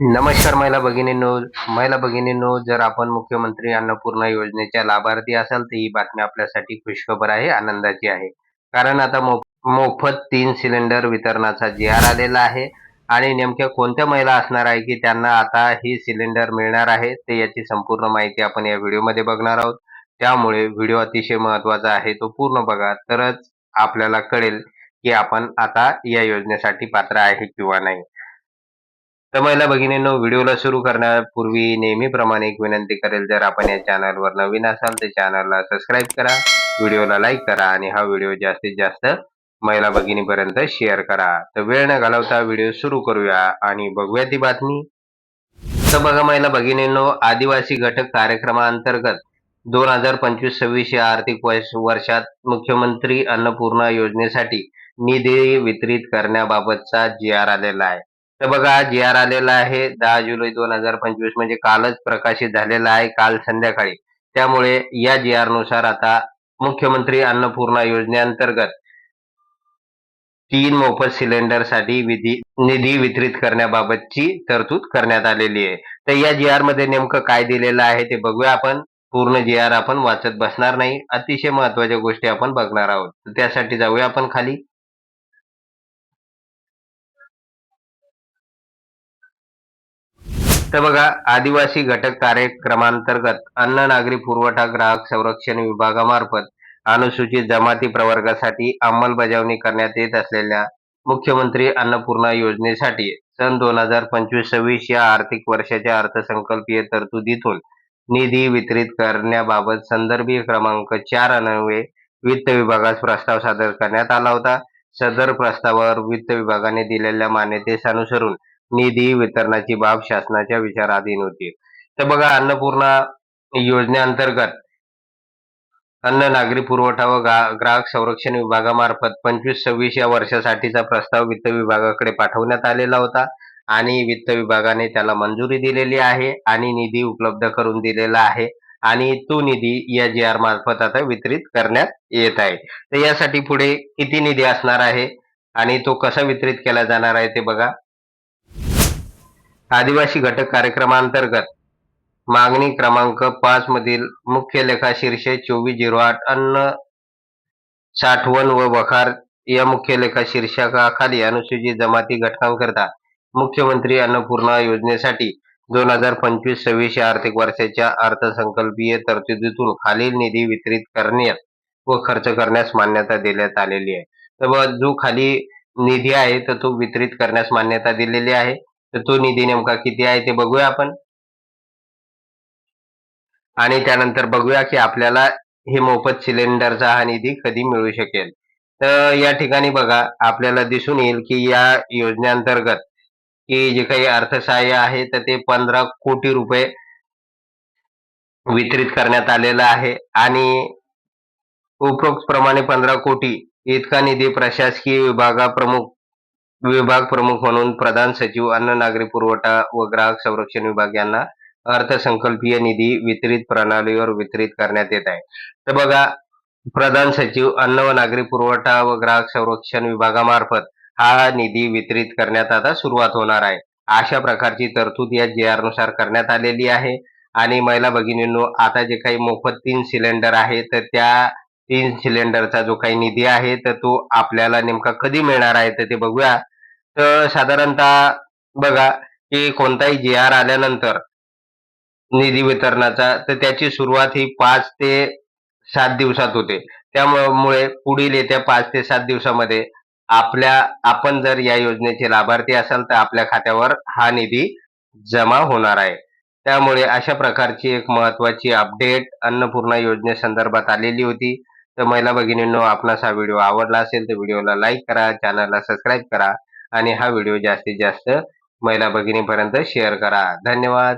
नमस्कार महिला भगिनींनो महिला भगिनींनो जर आपण मुख्यमंत्री अन्नपूर्णा योजनेच्या लाभार्थी असाल तर ही बातमी आपल्यासाठी खुशखबर आहे आनंदाची आहे. कारण आता मोफत तीन सिलेंडर वितरणाचा जी आर आलेला आहे आणि नेमक्या कोणत्या महिला असणार आहे की त्यांना आता ही सिलेंडर मिळणार आहे ते याची संपूर्ण माहिती आपण या व्हिडिओमध्ये बघणार आहोत. त्यामुळे व्हिडिओ अतिशय महत्त्वाचा आहे तो पूर्ण बघा. तरच आपल्याला कळेल की आपण आता या योजनेसाठी पात्र आहे किंवा नाही. तर महिला भगिनींनो व्हिडिओला सुरू करण्यापूर्वी नेहमीप्रमाणे एक विनंती करेल जर आपण या चॅनलवर नवीन असाल तर चॅनलला सबस्क्राईब करा व्हिडिओला लाईक करा आणि हा व्हिडिओ जास्तीत जास्त महिला भगिनीपर्यंत शेअर करा. तर वेळ न घालवता व्हिडिओ सुरू करूया आणि बघूया ती बातमी. तर बघा महिला भगिनींनो आदिवासी घटक कार्यक्रमाअंतर्गत दोन हजार पंचवीस सव्वीस या आर्थिक वर्षात मुख्यमंत्री अन्नपूर्णा योजनेसाठी निधी वितरित करण्याबाबतचा जी आर आलेला आहे. तर बघा जी आर आलेला आहे. दहा जुलै दोन हजार पंचवीस म्हणजे कालच प्रकाशित झालेला आहे. काल संध्याकाळी. त्यामुळे या जी आरनुसार आता मुख्यमंत्री अन्नपूर्णा योजनेअंतर्गत तीन मोफत सिलेंडरसाठी विधी निधी वितरित करण्याबाबतची तरतूद करण्यात आलेली आहे. तर या जी आरमध्ये नेमकं काय दिलेलं आहे ते बघूया आपण. पूर्ण जी आर आपण वाचत बसणार नाही. अतिशय महत्त्वाच्या गोष्टी आपण बघणार आहोत. त्यासाठी जाऊया आपण खाली. तर बघा आदिवासी घटक कार्यक्रमांतर्गत अन्न नागरी पुरवठा ग्राहक संरक्षण विभागामार्फत अनुसूचित जमाती प्रवर्गासाठी अंमलबजावणी करण्यात येत असलेल्या मुख्यमंत्री अन्नपूर्णा योजनेसाठी सन दोन हजार पंचवीस सव्वीस या आर्थिक वर्षाच्या अर्थसंकल्पीय तरतुदीतून निधी वितरित करण्याबाबत संदर्भीय क्रमांक चार अन्वये वित्त विभागास प्रस्ताव सादर करण्यात आला होता. सदर प्रस्तावावर वित्त विभागाने दिलेल्या मान्यतेस अनुसरून निधी वितरणाची बाब शासनाच्या विचाराधीन होती. तर बघा अन्नपूर्णा योजनेअंतर्गत अन्न नागरी पुरवठा व ग्राहक संरक्षण विभागामार्फत पंचवीस सव्वीस या वर्षासाठीचा प्रस्ताव वित्त विभागाकडे पाठवण्यात आलेला होता आणि वित्त विभागाने त्याला मंजुरी दिलेली आहे आणि निधी उपलब्ध करून दिलेला आहे आणि तो निधी या जी आर मार्फत आता वितरित करण्यात येत आहे. तर यासाठी पुढे किती निधी असणार आहे आणि तो कसा वितरित केला जाणार आहे ते बघा. आदिवासी घटक कार्यक्रमांतर्गत मागणी क्रमांक पाच मधील मुख्य लेखा शीर्षे चोवीस झिरो आठ अन्न साठवण व वखार या मुख्य लेखा शीर्षकाखाली अनुसूचित जमाती घटकांकरता मुख्यमंत्री अन्नपूर्णा योजनेसाठी दोन हजार पंचवीस सव्वीस या आर्थिक वर्षाच्या अर्थसंकल्पीय तरतुदीतून खालील निधी वितरित करण्यात व खर्च करण्यास मान्यता देण्यात आलेली आहे. तर जो खाली निधी आहे तर तो वितरित करण्यास मान्यता दिलेली आहे. तर तो निधी नेमका किती आहे ते बघूया आपण. आणि त्यानंतर बघूया की आपल्याला हे मोफत सिलेंडरचा हा निधी कधी मिळू शकेल. तर या ठिकाणी बघा आपल्याला दिसून येईल की या योजनेअंतर्गत की जे काही अर्थसहाय्य आहे तर ते पंधरा कोटी रुपये वितरित करण्यात आलेलं आहे. आणि उपरोक्त प्रमाणे पंधरा कोटी इतका निधी प्रशासकीय विभागाप्रमुख विभाग प्रमुख म्हणून प्रधान सचिव अन्न नागरी पुरवठा व ग्राहक संरक्षण विभाग यांना अर्थसंकल्पीय निधी वितरित प्रणालीवर वितरित करण्यात येत आहे. तर बघा प्रधान सचिव अन्न व नागरी पुरवठा व ग्राहक संरक्षण विभागामार्फत हा निधी वितरित करण्यात आता सुरुवात होणार आहे. अशा प्रकारची तरतूद या जे आरनुसार करण्यात आलेली आहे. आणि महिला भगिनींनो आता जे काही मोफत तीन सिलेंडर आहे तर त्या तीन सिलेंडरचा जो काही निधी आहे तर तो आपल्याला नेमका कधी मिळणार आहे तर ते बघूया. तर साधारणतः बघा की कोणताही जी आर आल्यानंतर निधी वितरणाचा तर त्याची सुरुवात ही पाच ते सात दिवसात होते. त्यामुळे पुढील येत्या पाच ते सात दिवसामध्ये आपल्या आपण जर या योजनेचे लाभार्थी असाल तर आपल्या खात्यावर हा निधी जमा होणार आहे. त्यामुळे अशा प्रकारची एक महत्वाची अपडेट अन्नपूर्णा योजनेसंदर्भात आलेली होती. तर महिला भगिनींनो आपणास हा व्हिडिओ आवडला असेल तर व्हिडिओला लाईक करा चॅनलला सबस्क्राईब करा आणि हा व्हिडिओ जास्तीत जास्त महिला भगिनीपर्यंत शेअर करा. धन्यवाद.